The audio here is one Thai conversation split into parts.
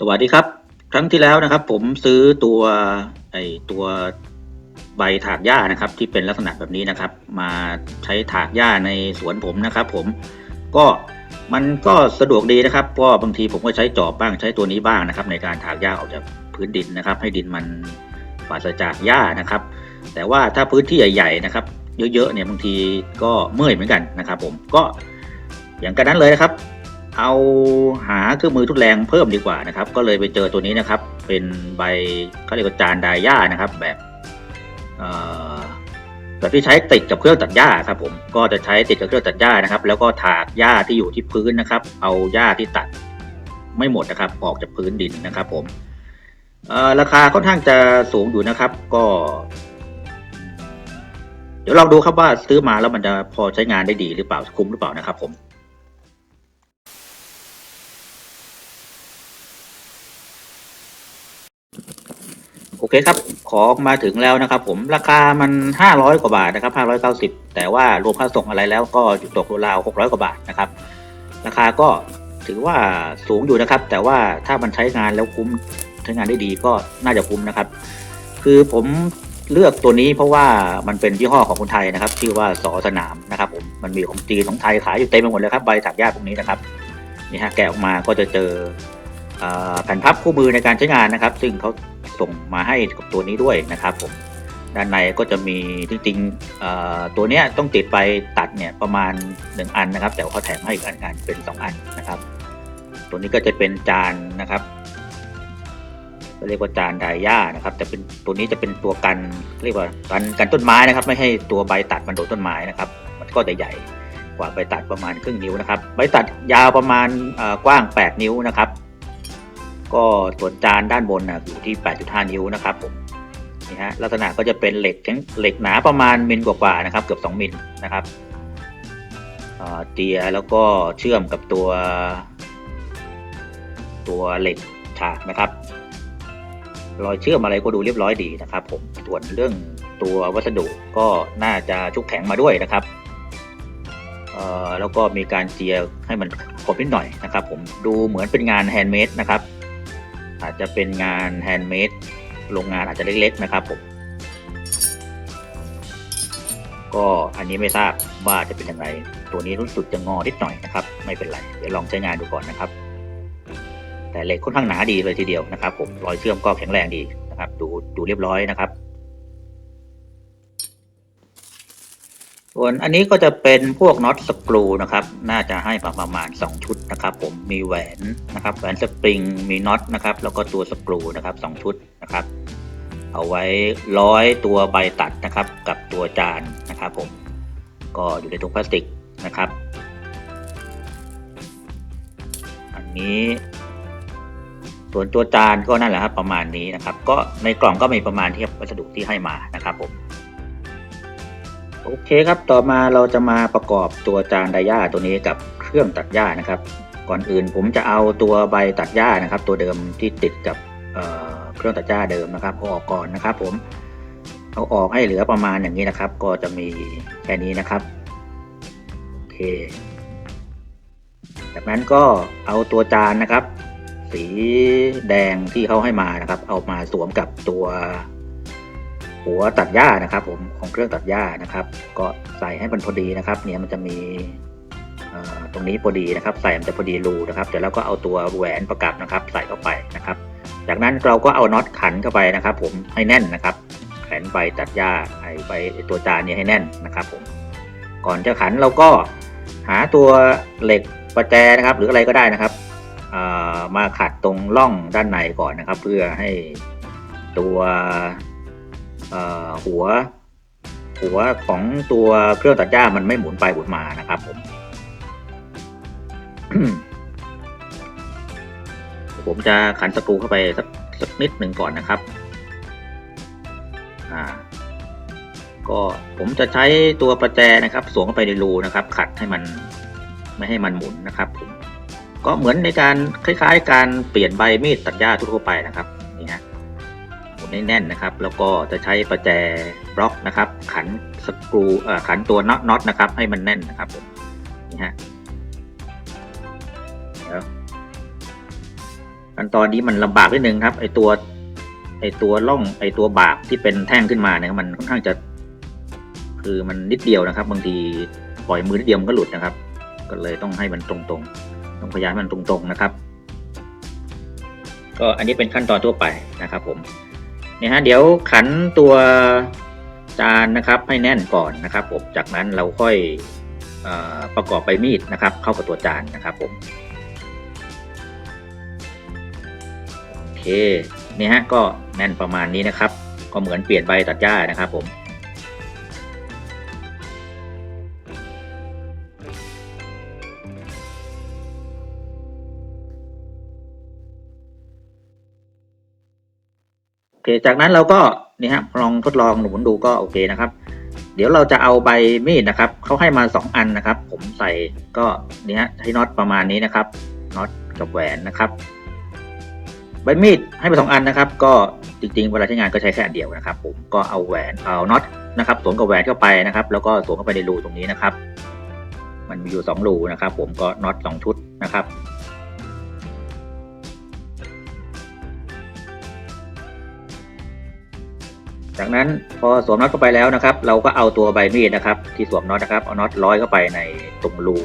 สวัสดีครับ ครั้งที่แล้วนะครับ ผมซื้อตัวไอตัวใบถากหญ้านะครับ ที่เป็นลักษณะแบบนี้นะครับ มาใช้ถากหญ้าในสวนผมนะครับ ผมก็มันก็สะดวกดีนะครับก็บางทีผมก็ใช้จอบบ้างใช้ตัวนี้บ้างนะครับ ในการถากหญ้าออกจากพื้นดินนะครับ ให้ดินมันปราศจากหญ้านะครับ แต่ว่าถ้าพื้นที่ใหญ่ๆนะครับ เยอะๆเนี่ยบางทีก็เมื่อยเหมือนกันนะครับ ผมก็อย่างกันนั้นเลยนะครับ เอาหาเครื่องมือทุนแรงเพิ่มดีกว่านะครับ ก็เลยไปเจอตัวนี้นะครับ เป็นใบเขาเรียกว่าจานดาย่านะครับ แบบแบบที่ใช้ติดกับเครื่องตัดหญ้าครับผมก็จะใช้ติดกับเครื่องตัดหญ้านะครับ แล้วก็ถากหญ้าที่อยู่ที่พื้นนะครับ เอาหญ้าที่ตัดไม่หมดนะครับ ออกจากพื้นดินนะครับ ผมราคาค่อนข้างจะสูงอยู่นะครับ ก็ เดี๋ยวลองดูครับว่าซื้อมาแล้วมันจะพอใช้งานได้ดีหรือเปล่าคุ้มหรือเปล่านะครับ ผม เคครับ ของมาถึงแล้วนะครับ ผมราคามันห้าร้อยกว่าบาทนะครับห้าร้อยเก้าสิบแต่ว่ารวมค่าส่งอะไรแล้วก็อยู่ตกราวหกร้อยกว่าบาทนะครับ ราคาก็ถือว่าสูงอยู่นะครับ แต่ว่าถ้ามันใช้งานแล้วคุ้มใช้งานได้ดีก็น่าจะคุ้มนะครับ คือผมเลือกตัวนี้เพราะว่ามันเป็นยี่ห้อของคนไทยนะครับ ชื่อว่าสอสนามนะครับผมมันมีของจีนของไทยขายอยู่เต็มไปหมดเลยครับใบถักหญ้าพวกนี้นะครับนี่ฮะแกะออกมาก็จะเจอเอ่อแผ่นพับคู่มือในการใช้งานนะครับ ซึ่งเขาส่งมาให้กับตัวนี้ด้วยนะครับผมด้านในก็จะมีจริงๆตัวเนี้ยต้องติดไปตัดเนี่ยประมาณ 1 อันนะครับ แต่เขาแถมให้อีกอันกันเป็น 2 อันนะครับ ตัวนี้ก็จะเป็นจานนะครับเรียกว่าจานไดย่านะครับแต่เป็นตัวนี้จะเป็นตัวกันเรียกว่ากันกันต้นไม้นะครับ ไม่ให้ตัวใบตัดมันโดนต้นไม้นะครับ มันก็จะใหญ่กว่าใบตัดประมาณครึ่งนิ้วนะครับ ใบตัดยาวประมาณกว้าง 8 นิ้วนะครับ ก็ส่วนจานด้านบนนะอยู่ที่ 8.5 นิ้วนะครับผมนี่ฮะลักษณะก็จะเป็นเหล็กแข็งเหล็กหนาประมาณมิลกว่าๆนะครับ เกือบ 2 มิลนะครับเอ่อเจียแล้วก็เชื่อมกับตัว ตัวเหล็กฉากนะครับรอยเชื่อมอะไรก็ดูเรียบร้อยดีนะครับ ผมส่วนเรื่องตัววัสดุก็น่าจะชุบแข็งมาด้วยนะครับแล้วก็มีการเจียให้มันคมนิดหน่อยนะครับ ผมดูเหมือนเป็นงานแฮนด์เมดนะครับ อาจจะเป็นงานแฮนด์เมดโรงงานอาจจะเล็กๆนะครับผมก็อันนี้ไม่ทราบว่าจะเป็นยังไง ตัวนี้รู้สึกจะงอนิดหน่อยนะครับ ไม่เป็นไรเดี๋ยวลองใช้งานดูก่อนนะครับ แต่เหล็กค่อนข้างหนาดีเลยทีเดียวนะครับ ผมรอยเชื่อมก็แข็งแรงดีนะครับ ดูดูเรียบร้อยนะครับ ส่วนอันนี้ก็จะเป็นพวกน็อตสกรูนะครับ น่าจะให้มาประมาณ 2 ชุดนะครับ ผมมีแหวนนะครับแหวนสปริงมีน็อตนะครับ แล้วก็ตัวสกรูนะครับสองชุดนะครับ เอาไว้ร้อยตัวใบตัดนะครับ กับตัวจานนะครับ ผมก็อยู่ในถุงพลาสติกนะครับ อันนี้ส่วนตัวจานก็นั่นแหละครับประมาณนี้นะครับ ก็ในกล่องก็มีประมาณเที่วัสดุที่ให้มานะครับผม โอเคครับ ต่อมาเราจะมาประกอบตัวจานไดย่าตัวนี้กับเครื่องตัดหญ้านะครับ ก่อนอื่นผมจะเอาตัวใบตัดหญ้านะครับ ตัวเดิมที่ติดกับเเครื่องตัดหญ้าเดิมนะครับเอาออกก่อนนะครับ ผมเอาออกให้เหลือประมาณอย่างนี้นะครับ ก็จะมีแค่นี้นะครับโอเค จากนั้นก็เอาตัวจานนะครับ สีแดงที่เขาให้มานะครับ เอามาสวมกับตัว หัวตัดหญ้านะครับ ผมของเครื่องตัดหญ้านะครับ ก็ใส่ให้มันพอดีนะครับ เนี่ยมันจะมีตรงนี้พอดีนะครับ ใส่มันจะพอดีรูนะครับเดี๋ยวเราก็เอาตัวแหวนประกับนะครับ ใส่เข้าไปนะครับ จากนั้นเราก็เอาน็อตขันเข้าไปนะครับ ผมให้แน่นนะครับแขนใบตัดหญ้าไอ้ใบไอ้ตัวจานเนี่ยให้แน่นนะครับ ผม ก่อนจะขันเราก็หาตัวเหล็กประแจนะครับ หรืออะไรก็ได้นะครับมาขัดตรงร่องด้านในก่อนนะครับ เพื่อให้ตัว หัว หัวของตัวเครื่องตัดหญ้ามันไม่หมุนไปหมุนมานะครับผมผมจะขันสกรูเข้าไปสักสักนิดหนึ่งก่อนนะครับ อ่า ก็ผมจะใช้ตัวประแจนะครับ สวมเข้าไปในรูนะครับ ขัดให้มันไม่ให้มันหมุนนะครับผมก็เหมือนในการคล้าย ๆ การเปลี่ยนใบมีดตัดหญ้าทั่วไปนะครับ ให้แน่นนะครับ แล้วก็จะใช้ประแจบล็อกนะครับ ขันสกรูขันตัวน็อตน็อตนะครับ ให้มันแน่นนะครับนี่ฮะเดี๋ยวขั้นตอนนี้มันลำบากนิดนึงครับไอตัวไอตัวล่องไอตัวบากที่เป็นแท่งขึ้นมาเนี่ยมันค่อนข้างจะ คือมันนิดเดียวนะครับ บางทีปล่อยมือนิดเดียวมันก็หลุดนะครับ ก็เลยต้องให้มันตรงๆ ต้องพยายามมันตรงๆนะครับ ก็อันนี้เป็นขั้นตอนทั่วไปนะครับผม เนี่ยฮะเดี๋ยวขันตัวจานนะครับให้แน่นก่อนนะครับผมจากนั้นเราค่อยออประกอบใบมีดนะครับ เข้ากับตัวจานนะครับผมโอเคเนี่ยฮะก็แน่นประมาณนี้นะครับ ก็เหมือนเปลี่ยนใบตัดหญ้านะครับผม โอเคจากนั้นเราก็นี่ฮะลองทดลองหมุนดูก็โอเคนะครับ เดี๋ยวเราจะเอาใบมีดนะครับเขาให้มาสองอันนะครับ ผมใส่ก็นี่ฮะให้น็อตประมาณนี้นะครับน็อตกับแหวนนะครับใบมีดให้มาสองอันนะครับ ก็จริงๆเวลาใช้งานก็ใช้แค่อันเดียวนะครับ ผมก็เอาแหวนเอาน็อตนะครับสวมกับแหวนเข้าไปนะครับ แล้วก็สวมเข้าไปในรูตรงนี้นะครับ มันมีอยู่สองรูนะครับ ผมก็น็อตสองชุดนะครับ จากนั้นพอสวมน็อตเข้าไปแล้วนะครับ เราก็เอาตัวใบมีดนะครับ ที่สวมน็อตนะครับเอาน็อตร้อยเข้าไปในตรงรู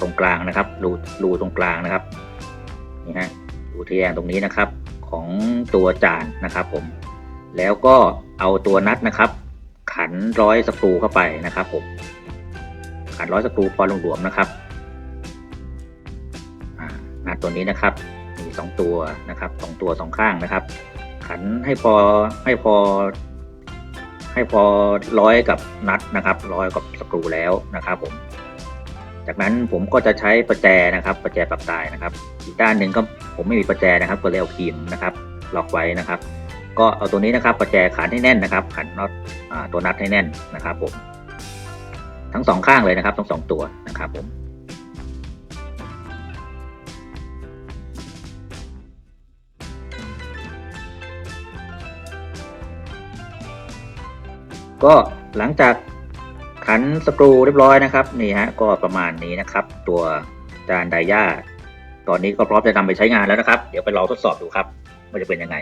ตรงกลางนะครับ รูรูตรงกลางนะครับนี่ฮะรูที่แยงตรงนี้นะครับ ของตัวจานนะครับ ผม แล้วก็เอาตัวนัดนะครับ ขันร้อยสกรูเข้าไปนะครับ ผม ขันร้อยสกรูพอลงหลวมๆนะครับอ่านัดตัวนี้นะครับมีสองตัวนะครับสองตัวสองข้างนะครับ ขันให้พอให้พอ ให้พอร้อยกับนัดนะครับร้อยกับสกรูแล้วนะครับผม จากนั้นผมก็จะใช้ประแจนะครับ ประแจปรับตายนะครับ อีกด้านหนึ่งก็ผมไม่มีประแจนะครับก็เลยเอาครีมนะครับล็อกไว้นะครับ ก็เอาตัวนี้นะครับ ประแจขันให้แน่นนะครับ ขันน็อตตัวนัดให้แน่นนะครับ ผม ทั้งสองข้างเลยนะครับทั้งสองตัวนะครับผม ก็หลังจากขันสกรูเรียบร้อยนะครับนี่ฮะก็ประมาณนี้นะครับ ตัวจานไดย่าตอนนี้ก็พร้อมจะนำไปใช้งานแล้วนะครับ เดี๋ยวไปลองทดสอบดูครับว่าจะเป็นยังไง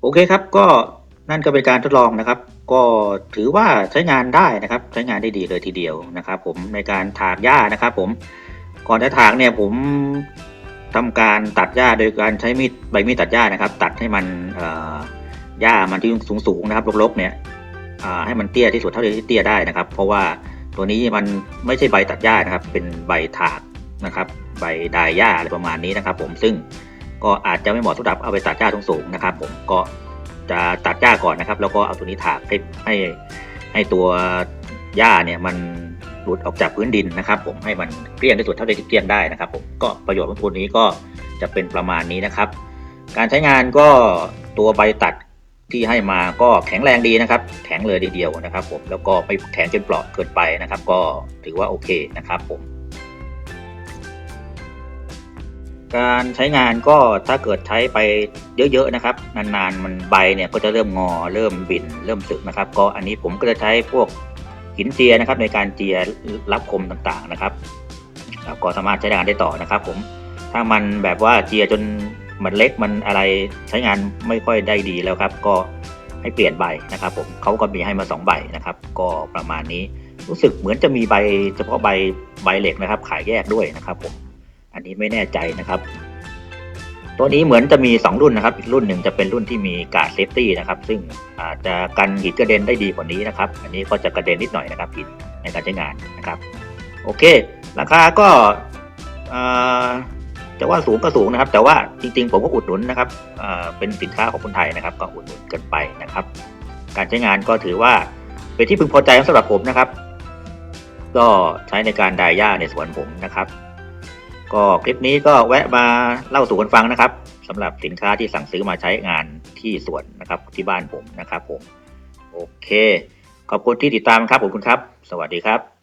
โอเคครับก็นั่นก็เป็นการทดลองนะครับ ก็ถือว่าใช้งานได้นะครับ ใช้งานได้ดีเลยทีเดียวนะครับ ผมในการถากหญ้านะครับ ผมก่อนจะถากเนี่ยผมทำการตัดหญ้าโดยการใช้มีดใบมีดตัดหญ้านะครับ ตัดให้มันหญ้ามันที่สูงๆนะครับรกๆเนี่ยให้มันเตี้ยที่สุดเท่าที่เตี้ยได้นะครับ เพราะว่าตัวนี้มันไม่ใช่ใบตัดหญ้านะครับ เป็นใบถากนะครับ ใบดายหญ้าอะไรประมาณนี้นะครับ ผมซึ่ง ก็อาจจะไม่เหมาะสำหรับเอาไปตัดหญ้าสูงๆนะครับ ผมก็จะตัดหญ้าก่อนนะครับ แล้วก็เอาตัวนี้ถากให้ให้ให้ตัวหญ้าเนี่ยมันหลุดออกจากพื้นดินนะครับ ผมให้มันเกลี้ยงที่สุดเท่าที่เกลี้ยงได้นะครับ ผมก็ประโยชน์ของตัวนี้ก็จะเป็นประมาณนี้นะครับ การใช้งานก็ตัวใบตัดที่ให้มาก็แข็งแรงดีนะครับ แข็งเลยทีเดียวนะครับ ผมแล้วก็ไม่แข็งจนเปราะเกินไปนะครับ ก็ถือว่าโอเคนะครับ ผม การใช้งานก็ถ้าเกิดใช้ไปเยอะๆนะครับ นานๆมันใบเนี่ยก็จะเริ่มงอเริ่มบินเริ่มสึกนะครับ ก็อันนี้ผมก็จะใช้พวกหินเจียนะครับ ในการเจียรับคมต่างๆนะครับแล้วก็สามารถใช้งานได้ต่อนะครับ ผมถ้ามันแบบว่าเจียจนมันเล็กมันอะไรใช้งานไม่ค่อยได้ดีแล้วครับ ก็ให้เปลี่ยนใบนะครับ ผมเขาก็มีให้มาสองใบนะครับ ก็ประมาณนี้รู้สึกเหมือนจะมีใบเฉพาะใบใบเหล็กนะครับ ขายแยกด้วยนะครับผม อันนี้ไม่แน่ใจนะครับ ตัวนี้เหมือนจะมี 2 รุ่นนะครับ อีกรุ่นหนึ่งจะเป็นรุ่นที่มีการเซฟตี้นะครับ ซึ่งอาจจะกันหินกระเด็นได้ดีกว่านี้นะครับ อันนี้ก็จะกระเด็นนิดหน่อยนะครับหินในการใช้งานนะครับ โอเค ราคาก็อ่าจะว่าสูงก็สูงนะครับ แต่ว่าจริงๆ ผมก็อุดหนุนนะครับอ่าเป็นสินค้าของคนไทยนะครับ ก็อุดหนุนกันไปนะครับ การใช้งานก็ถือว่าเป็นที่พึงพอใจสำหรับผมนะครับ ก็ใช้ในการดายหญ้าในสวนผมนะครับ ก็คลิปนี้ก็แวะมาเล่าสู่กันฟังนะครับสำหรับสินค้าที่สั่งซื้อมาใช้งานที่สวนนะครับที่บ้านผมนะครับผม โอเค ขอบคุณที่ติดตามครับขอบคุณครับ สวัสดีครับ